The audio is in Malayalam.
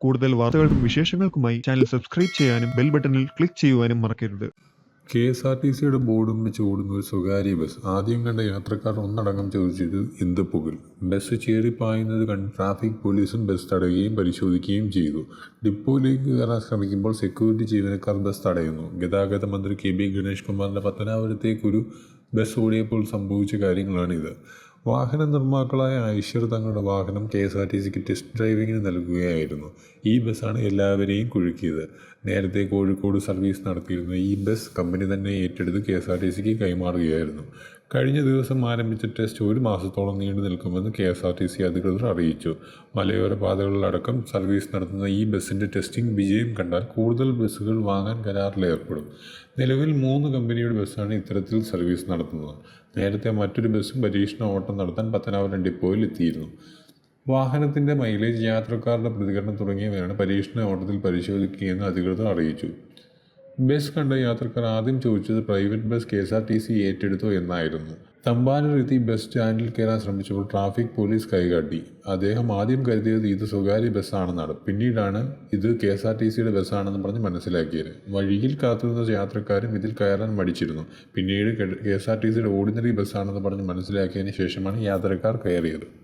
കൂടുതൽ വാർത്തകൾക്കും വിശേഷങ്ങൾക്കുമായി ചാനൽ സബ്സ്ക്രൈബ് ചെയ്യാനും ബെൽ ബട്ടണിൽ ക്ലിക്ക് ചെയ്യുവാനും മറക്കരുത്. കെ എസ് ആർ ടി സിയുടെ ബോർഡും വെച്ച് ഓടുന്ന ഒരു സ്വകാര്യ ബസ് ആദ്യം കണ്ട യാത്രക്കാർ ഒന്നടങ്കം ചോദിച്ചത് എന്ത് പുകൽ? ബസ് ചേറിപ്പായുന്നത് കണ്ട് ട്രാഫിക് പോലീസും ബസ് തടയുകയും പരിശോധിക്കുകയും ചെയ്തു. ഡിപ്പോയിലേക്ക് കയറാൻ ശ്രമിക്കുമ്പോൾ സെക്യൂരിറ്റി ജീവനക്കാർ ബസ് തടയുന്നു. ഗതാഗത മന്ത്രി കെ ബി ഗണേഷ് കുമാറിന്റെ പത്തനാപുരത്തേക്കൊരു ബസ് ഓടിയപ്പോൾ സംഭവിച്ച കാര്യങ്ങളാണിത്. വാഹന നിർമ്മാക്കളായ ഐശ്വർ തങ്ങളുടെ വാഹനം കെ എസ് ആർ ടി സിക്ക് ടെസ്റ്റ് ഡ്രൈവിങ്ങിന് നൽകുകയായിരുന്നു. ഈ ബസ്സാണ് എല്ലാവരെയും കുഴുക്കിയത് നേരത്തെ കോഴിക്കോട് സർവീസ് നടത്തിയിരുന്ന ഈ ബസ് കമ്പനി തന്നെ ഏറ്റെടുത്ത് കെ എസ് ആർ ടി സിക്ക് കൈമാറുകയായിരുന്നു. കഴിഞ്ഞ ദിവസം ആരംഭിച്ച ടെസ്റ്റ് ഒരു മാസത്തോളം നീണ്ടു നിൽക്കുമെന്ന് K S R T C അധികൃതർ അറിയിച്ചു. മലയോര പാതകളിലടക്കം സർവീസ് നടത്തുന്ന ഈ ബസ്സിന്റെ ടെസ്റ്റിംഗ് വിജയം കണ്ടാൽ കൂടുതൽ ബസ്സുകൾ വാങ്ങാൻ കരാറിലേർപ്പെടും നിലവിൽ മൂന്ന് കമ്പനിയുടെ ബസ്സാണ് ഇത്തരത്തിൽ സർവീസ് നടത്തുന്നത്. നേരത്തെ മറ്റൊരു ബസ്സും പരീക്ഷണ ഓട്ടം നടത്താൻ പത്തനാപുരം ഡിപ്പോയിൽ എത്തിയിരുന്നു. വാഹനത്തിന്റെ മൈലേജ് യാത്രക്കാരുടെ പ്രതികരണം തുടങ്ങിയവയാണ് പരീക്ഷണ ഓട്ടത്തിൽ പരിശോധിക്കുകയെന്ന് അധികൃതർ അറിയിച്ചു. ബസ് കണ്ട യാത്രക്കാർ ആദ്യം ചോദിച്ചത് private bus K S R T C ഏറ്റെടുത്തോ എന്നായിരുന്നു. തമ്പാനൂരെത്തി ബസ് സ്റ്റാൻഡിൽ കയറാൻ ശ്രമിച്ചപ്പോൾ ട്രാഫിക് പോലീസ് കൈകാട്ടി. അദ്ദേഹം ആദ്യം കരുതിയത് ഇത് സ്വകാര്യ ബസ്സാണെന്നാണ്. പിന്നീടാണ് ഇത് കെ എസ് ആർ ടി സിയുടെ ബസ്സാണെന്ന് പറഞ്ഞ് മനസ്സിലാക്കിയത്. വഴിയിൽ കാത്തുനിന്ന യാത്രക്കാരും ഇതിൽ കയറാൻ മടിച്ചിരുന്നു. പിന്നീട് കെ എസ് ആർ ടി സിയുടെ ഓർഡിനറി ബസ്സാണെന്ന് പറഞ്ഞ് മനസ്സിലാക്കിയതിന് ശേഷമാണ് യാത്രക്കാർ കയറിയത്.